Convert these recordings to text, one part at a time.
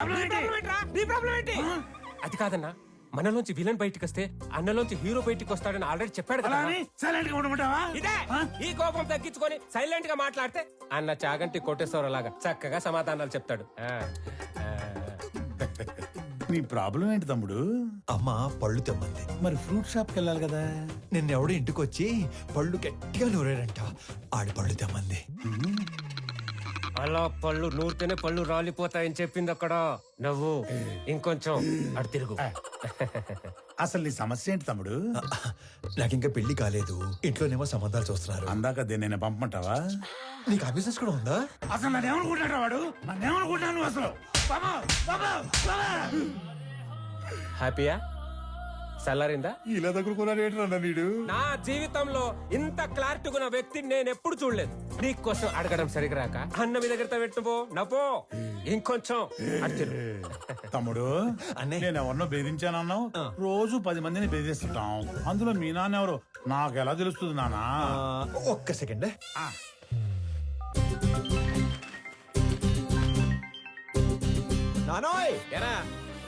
నీ ప్రాబ్లం ఏంటి? అది కాదన్నా. మనలోంచి విలన్ బయటికి వస్తే అన్నలోంచి హీరో బయటికి వస్తాడని ఆల్రెడీ చెప్పాడు కదా. అని సైలెంట్గా ఉండమంటావా? ఇదే! ఈ కోపం తగ్గించుకొని సైలెంట్గా మాట్లాడితే అన్న చాగంటి కొట్టేశ్వర లాగా చక్కగా సమాధానాలు చెప్తాడు. నీ ప్రాబ్లం ఏంటి తమ్ముడు? అమ్మ పళ్ళు తెమ్మంది. మరి ఫ్రూట్ షాప్కి వెళ్ళాలి కదా? నిన్నెవడో ఇంటికి వచ్చి పళ్ళు గట్టిగా నూరాడంట. ఆడి పళ్ళు తెమ్మంది. అలా పళ్ళు నూరితేనే పళ్ళు రాలిపోతాయని చెప్పింది అక్కడ. నువ్వు. ఇంకొంచెం అటు తిరుగు. అసలు నీ సమస్య ఏంటి తమ్ముడు? నాకింకా పెళ్ళి కాలేదు. ఇంట్లోనేమో సంబంధాలు చూస్తున్నారు. అందాక దీన్ని నేను పంపమంటావా? నీకు ఆ బిజినెస్ కూడా ఉందా? అసలు నన్ను ఏమనుకుంటాడు వాడు? నన్ను ఏమనుకుంటాను అసలు? బాబా, బాబా, బాబా. హ్యాపీయా? సల్లారిందా ఇలా ఏంటన్నా వీడు? నా జీవితంలో ఇంత క్లారిటీ ఉన్న వ్యక్తిని నేను ఎప్పుడు చూడలేదు. నీ కోసం అడగడం సరిగా రాక అన్న మీ దగ్గర పెట్టుపో నవ్వో ఇంకొంచెం. తిరుగు. తమ్ముడు. నేను ఎవరినో బెదిరించానన్నావు. రోజు పది మందిని బెదిరిస్తుంటాం. అందులో మీ నాన్న ఎవరు? నాకు ఎలా తెలుస్తుంది నానా ఒక్క సెకండ్. నానోయ్! ఎరా.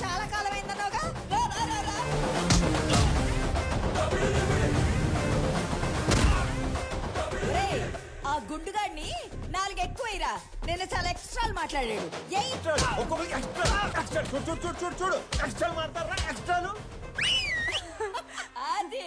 చాలా కాలం అయిందన్నావుగా రా, రా, రా, రా. ఒరేయ్, ఆ గుండుగాడిని నాలుగు ఎక్కువైరా నేను చాలా ఎక్స్ట్రాలు మాట్లాడాడు. ఏయ్. ఒక్కొక్కరికి ఎక్స్ట్రా ఎక్స్ట్రా చూడు చూడు చూడు చూడు చూడు. ఎక్స్ట్రా మాడతారా ఎక్స్ట్రాలు?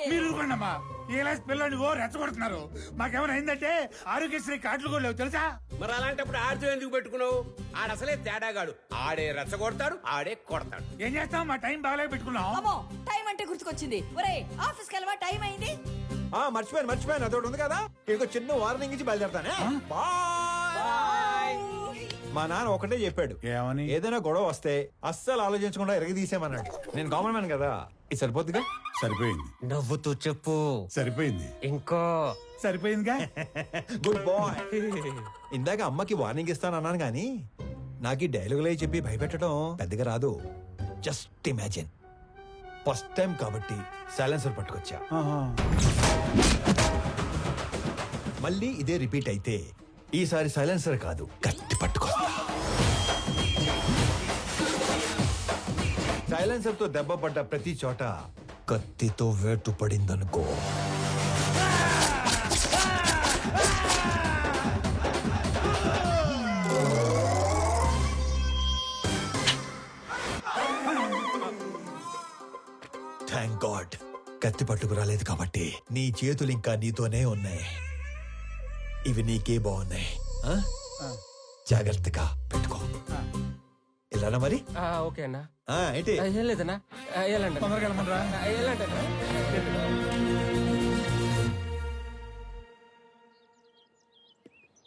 మీరు ఊరుకోండమ్మా. ఈ క్లాస్ పిల్లల్ని ఓ రెచ్చగొడుతున్నారు. మాకేమైనా అయిందంటే ఆరోగ్యశ్రీ కార్డులు కూడా లేవు తెలుసా? మరి అలాంటప్పుడు ఆడితో ఎందుకు పెట్టుకున్నావు? ఆడసలే తేడాగాడు. ఆడే రెచ్చగొడతాడు ఆడే కొడతాడు. ఏం చేస్తాం? మా టైం బాగాలేక పెట్టుకున్నాం. అమ్మో టైం అంటే గుర్తుకొచ్చింది. ఒరేయ్ ఆఫీస్కి వెళ్ళవా? టైం అయింది. ఆ మర్చిపోయాను మర్చిపోయాను. అదొకటి ఉంది కదా. ఇంకో చిన్న వార్నింగ్ ఇచ్చి బయలుదేరతానే. బాయ్. మా నాన్న ఒకటే చెప్పాడు. ఏమని? ఏదైనా గొడవ వస్తే అస్సలు ఆలోచించకుండా ఎరగ తీసేమన్నాడు నేను కామన్ మ్యాన్ కదా. ఇది సరిపోద్దిగా? సరిపోయింది. నవ్వుతూ చెప్పు. సరిపోయింది. ఇంకో. సరిపోయిందిగా? గుడ్ బాయ్ ఇందాక అమ్మకి వార్నింగ్ ఇస్తానన్నాను కానీ నాకు ఈ డైలాగులే చెప్పి భయపెట్టడం పెద్దగా రాదు. జస్ట్ ఇమాజిన్ ఫస్ట్ టైం కాబట్టి సైలెన్సర్ పట్టుకొచ్చా. ఆహా. మళ్ళీ ఇదే రిపీట్ అయితే ఈసారి సైలెన్సర్ కాదు గట్టి పట్టుకొస్తా. సైలెన్సర్తో దెబ్బ పడ్డ ప్రతి చోట కత్తితో వేటు పడిందనుకో. థ్యాంక్ గాడ్ కత్తి పట్టుకు రాలేదు కాబట్టి నీ చేతులు ఇంకా నీతోనే ఉన్నాయి. ఇవి నీకే బాగున్నాయి? జాగ్రత్తగా పెట్టుకో. ఇలానా మరి? ఆ, ఓకే అన్నా. ఆ, ఏంటి? ఆ, ఏం లేదన్నా. ఆ, వెళ్ళండి అన్నా. తొందరగా వెళ్ళమనరా ఆ, వెళ్ళండి అన్నా.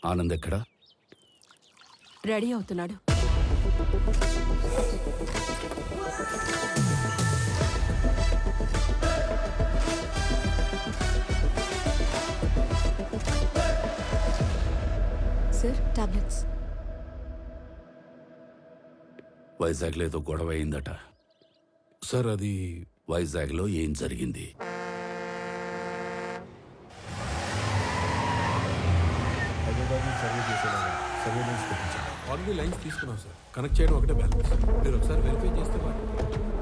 ఆనంద్ ఎక్కడా? రెడీ అవుతున్నాడు. Sir tablets. వైజాగ్లో ఏదో గొడవ అయిందట. సార్ అది వైజాగ్లో ఏం జరిగింది? ఆల్రెడీ లైన్స్ తీసుకున్నాం సార్. కనెక్ట్ చేయడం ఒకటే బ్యాలెన్స్. మీరు ఒకసారి వెరిఫై చేస్తే బాగా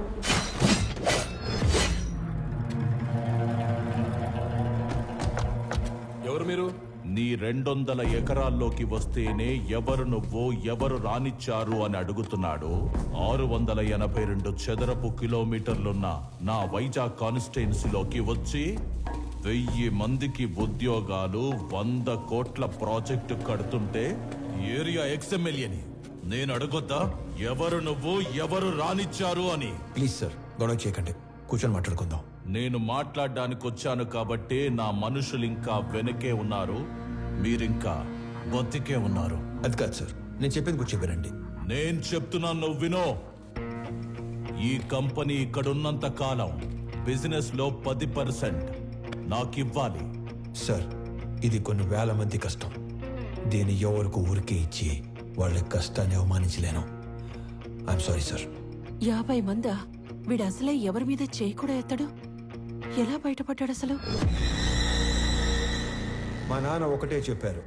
రెండొందల ఎకరాల్లోకి వస్తేనే ఎవరు నువ్వు ఎవరు రానిచ్చారు అని అడుగుతున్నాడు. ఆరు వందల ఎనభై రెండు చదరపు కిలోమీటర్లున్న నా వైజాగ్ కాన్స్టిట్యున్సీలోకి వచ్చి వెయ్యి మందికి ఉద్యోగాలు వంద కోట్ల ప్రాజెక్టు కడుతుంటే ఏరియా ఎక్స్ఎమ్మెల్యేని నేను అడగొద్దా? ఎవరు నువ్వు ఎవరు రానిచ్చారు అని? ప్లీజ్ సార్ గొడవ చేయకండి. కూర్చొని మాట్లాడుకుందాం. నేను మాట్లాడడానికి వచ్చాను కాబట్టే నా మనుషులు ఇంకా వెనకే ఉన్నారు. మీరింకా బతికే ఉన్నారు. అది కాదు సార్. నేను చెప్పింది కూడా చెప్పారండి. నేను చెప్తున్నాను నువ్వు వినో. ఈ కంపెనీ ఇక్కడున్నంత కాలం బిజినెస్లో పది పర్సెంట్ నాకు ఇవ్వాలి సార్ ఇది కొన్ని వేల మంది కష్టం. దీన్ని ఎవరికి ఊరికే ఇచ్చి వాళ్ళ కష్టాన్ని అవమానించలేను. ఐఎమ్ సారీ సార్ యాభై మందా? వీడు అసలే ఎవరి మీద చేయి కూడా ఎత్తాడు? ఎలా బయటపడ్డాడు అసలు మా నాన్న ఒకటే చెప్పారు.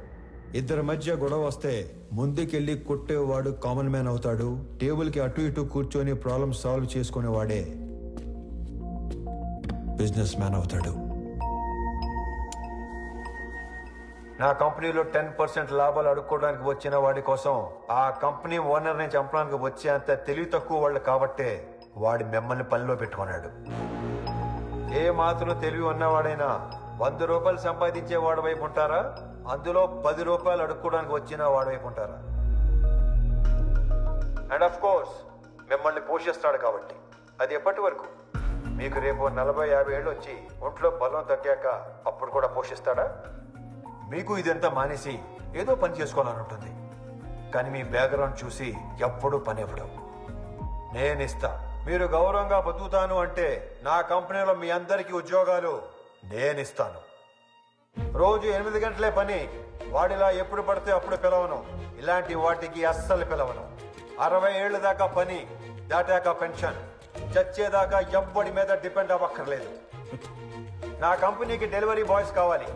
ఇద్దరి మధ్య గొడవ వస్తే ముందుకెళ్ళి కొట్టేవాడు కామన్ మ్యాన్ అవుతాడు. టేబుల్కి అటు ఇటు కూర్చొని ప్రాబ్లం సాల్వ్ చేసుకునేవాడే బిజినెస్ మ్యాన్ అవుతాడు. నా కంపెనీలో టెన్ పర్సెంట్ లాభాలు అడుక్కోవడానికి వచ్చిన వాడి కోసం ఆ కంపెనీ ఓనర్ని చంపడానికి వచ్చే అంత తెలివి తక్కువ వాళ్ళు కాబట్టే వాడి మిమ్మల్ని పనిలో పెట్టుకున్నాడు. ఏ మాత్రం తెలివి ఉన్నవాడైనా వంద రూపాయలు సంపాదించే వాడి వైపు ఉంటారా? అందులో పది రూపాయలు అడుక్కోవడానికి వచ్చిన వాడి వైపు ఉంటారా? అండ్ ఆఫ్ కోర్స్ మిమ్మల్ని పోషిస్తాడు కాబట్టి. అది ఎప్పటి వరకు? మీకు రేపు నలభై యాభై ఏళ్ళు వచ్చి ఒంట్లో బలం తగ్గాక అప్పుడు కూడా పోషిస్తాడా? మీకు ఇదంతా మానేసి ఏదో పని చేసుకోవాలని ఉంటుంది. కానీ మీ బ్యాక్గ్రౌండ్ చూసి ఎప్పుడూ పని ఇవ్వడం. నేను ఇస్తా. మీరు గౌరవంగా బతుకుతాను అంటే నా కంపెనీలో మీ అందరికీ ఉద్యోగాలు నేను ఇస్తాను రోజు ఎనిమిది గంటలే పని వాడిలా ఎప్పుడు పడితే అప్పుడు పిలవను. ఇలాంటి వాటికి అస్సలు పిలవను. అరవై ఏళ్ళ దాకా పని దాటాక పెన్షన్. చచ్చేదాకా ఎవ్వడి మీద డిపెండ్ అవ్వక్కర్లేదు. నా కంపెనీకి డెలివరీ బాయ్స్ కావాలి.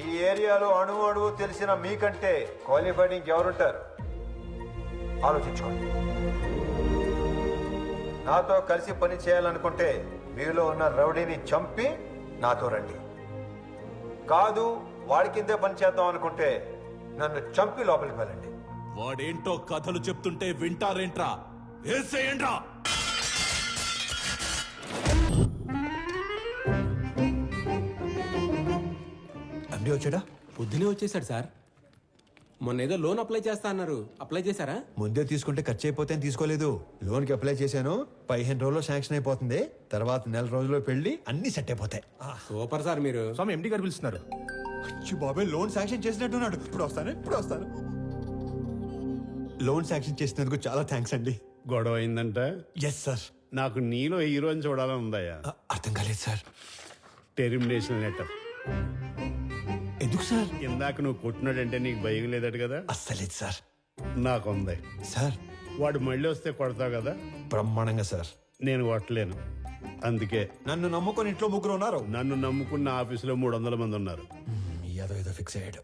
ఈ ఏరియాలో అణువు అణువు తెలిసిన మీకంటే క్వాలిఫైడ్ ఇంకెవరుంటారు? ఆలోచించుకోండి. నాతో కలిసి పని చేయాలనుకుంటే మీలో ఉన్న రౌడీని చంపి నాతో రండి. కాదు వాడి కిందే పని చేద్దాం అనుకుంటే నన్ను చంపి లోపలికి వెళ్ళండి. వాడేంటో కథలు చెప్తుంటే వింటారేంట్రా? ఏసేయండ్రా అండి వచ్చాడా? పొద్దునే వచ్చేసాడు సార్. మొన్న ఏదో లోన్ అప్లై చేస్తా అన్నారు. అప్లై చేశారా? ముందే తీసుకుంటే ఖర్చు అయిపోతే అని తీసుకోలేదు. లోన్కి అప్లై చేశాను. పదిహేను రోజుల్లో శాంక్షన్ అయిపోతుంది. తర్వాత నెల రోజుల్లో పెళ్ళి అన్ని సెట్ అయిపోతాయి. సూపర్ సార్ మీరు. స్వామి ఎండి గారు పిలుస్తున్నారు. అచ్చి బాబాయ్ లోన్ శాంక్షన్ చేసినట్టున్నాడు. ఇప్పుడు వస్తాను ఇప్పుడు వస్తాను. లోన్ శాంక్షన్ చేసినందుకు చాలా థ్యాంక్స్ అండి. గొడవ అయిందంట? ఎస్ సార్ నాకు నీలో హీరోని చూడాలని ఉందయ్యా. అర్థం కాలేదు సార్ టెర్మినేషన్ లెటర్ ఎందుకు సార్? ఇందాక నువ్వు కొట్టినాడంటే నీకు భయం లేదట కదా? అస్సలేదు సార్. నాకుంది. సార్. వాడు మళ్ళీ వస్తే కొడతావు కదా? బ్రహ్మాండంగా సార్. నేను కొట్టలేను. అందుకే నన్ను నమ్ముకొని ఇంట్లో ముగ్గురు ఉన్నారు. నన్ను నమ్ముకున్న ఆఫీసులో మూడు వందల మంది ఉన్నారు. ఏదో ఏదో ఫిక్స్ అయ్యాడు.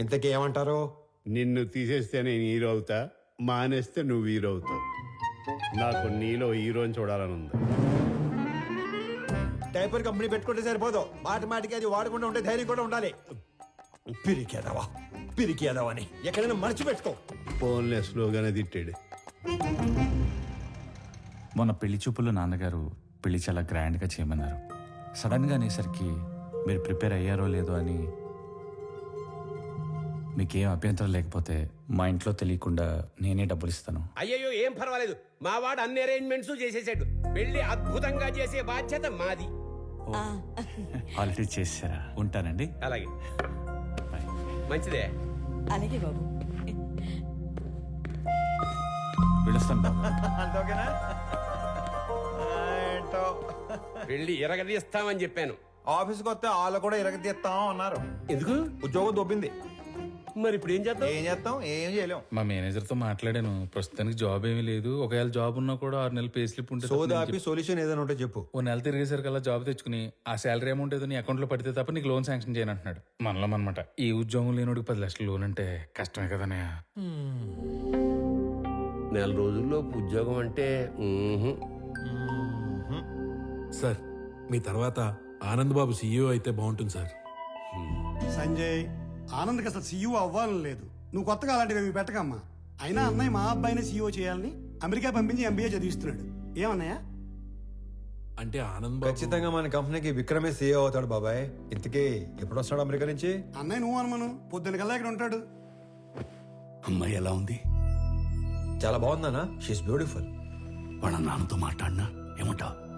ఇంతకీ ఏమంటారు? నిన్ను తీసేస్తే నేను హీరో అవుతా మానేస్తే నువ్వు హీరో అవుతావు. నాకు నీలో హీరోని చూడాలని ఉంది. డైపర్ కంపెనీ పెట్టుకుంటే సరిపోదు. మాటి మాటికి అది వాడకుండా ఉంటే ధైర్యం కూడా ఉండాలి. పిరికేదావా? పిరికేదావా అని ఎక్కడైనా మర్చిపెట్టుకో. ఫోన్లే స్లోగానే తిట్టాడు. మొన్న పెళ్ళి చూపుల్లో నాన్నగారు పెళ్ళి చాలా గ్రాండ్గా చేయమన్నారు. సడన్గా అనేసరికి మీరు ప్రిపేర్ అయ్యారో లేదో అని మీకేం అభ్యంతరం లేకపోతే మా ఇంట్లో తెలియకుండా నేనే డబ్బులు ఇస్తాను. అయ్యయ్యో ఏం పర్వాలేదు. మా వాడు అన్ని అరేంజ్మెంట్స్ చేసేసాడు. పెళ్ళి అద్భుతంగా చేసే బాధ్యత మాది. ఆల్రెడీ చేసారా ఉంటానండి. అలాగే. మంచిదే. అలాగే బాబు. పిలుస్తాను బాబు. అంతోకేనా? ఏంటో పెళ్ళి ఎరగదీస్తామని చెప్పాను. ఆఫీస్కి వస్తే వాళ్ళు కూడా ఇరగతీస్తాం అన్నారు. ఎందుకు? ఉద్యోగం దొబ్బింది. మరి ఇప్పుడు ఏం చేద్దాం? ఏం చేస్తాం? ఏం చేయలేం. మా మేనేజర్తో మాట్లాడాను. ప్రస్తుతానికి జాబ్ ఏమీ లేదు. ఒకవేళ జాబ్ ఉన్నా కూడా ఆరు నెలలు పే స్లిప్ ఉంటే తప్ప నేను ఆపి సొల్యూషన్ ఏదైనా ఉంటే చెప్పు. ఓ నెల తిరిగేసరికల్లా జాబ్ తెచ్చుకుని ఆ శాలరీ అమౌంట్ ఏదో నీ అకౌంట్లో పడితే తప్ప నీకు లోన్ శాంక్షన్ చేయను అంటున్నాడు. మనలో అనమాట ఈ ఉద్యోగం లేనోడికి పది లక్షలు లోన్ అంటే కష్టమే కదనే నెల రోజుల్లో ఉద్యోగం అంటే. సార్ మీ తర్వాత ఆనంద్ బాబు సీఈఓ అయితే బాగుంటుంది సార్. సంజయ్ ఆనంద్కి అసలు సీఈఓ అవ్వాలని లేదు. నువ్వు కొత్తగా అలాంటివి ఏమి పెట్టకమ్మా. అయినా అన్నయ్య మా అబ్బాయిని సీఈఓ చేయాలని అమెరికా పంపించి ఎంబీఏ చదివిస్తున్నాడు. ఏమన్నయ్య? అంటే ఆనంద్ బాబు ఖచ్చితంగా మన కంపెనీకి విక్రమే సీఏ అవుతాడు బాబాయ్. ఇంతకీ ఎప్పుడు వస్తాడు అమెరికా నుంచి? అన్నయ్య నువ్వు అనుమను. పొద్దున కల్లా ఇక్కడ ఉంటాడు. అమ్మాయి ఎలా ఉంది? చాలా బాగుందనా షీస్ బ్యూటిఫుల్ వాళ్ళ నాన్నతో మాట్లాడినా? ఏమంటావు?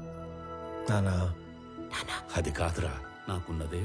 నానా అది కాదురా. నాకున్నదే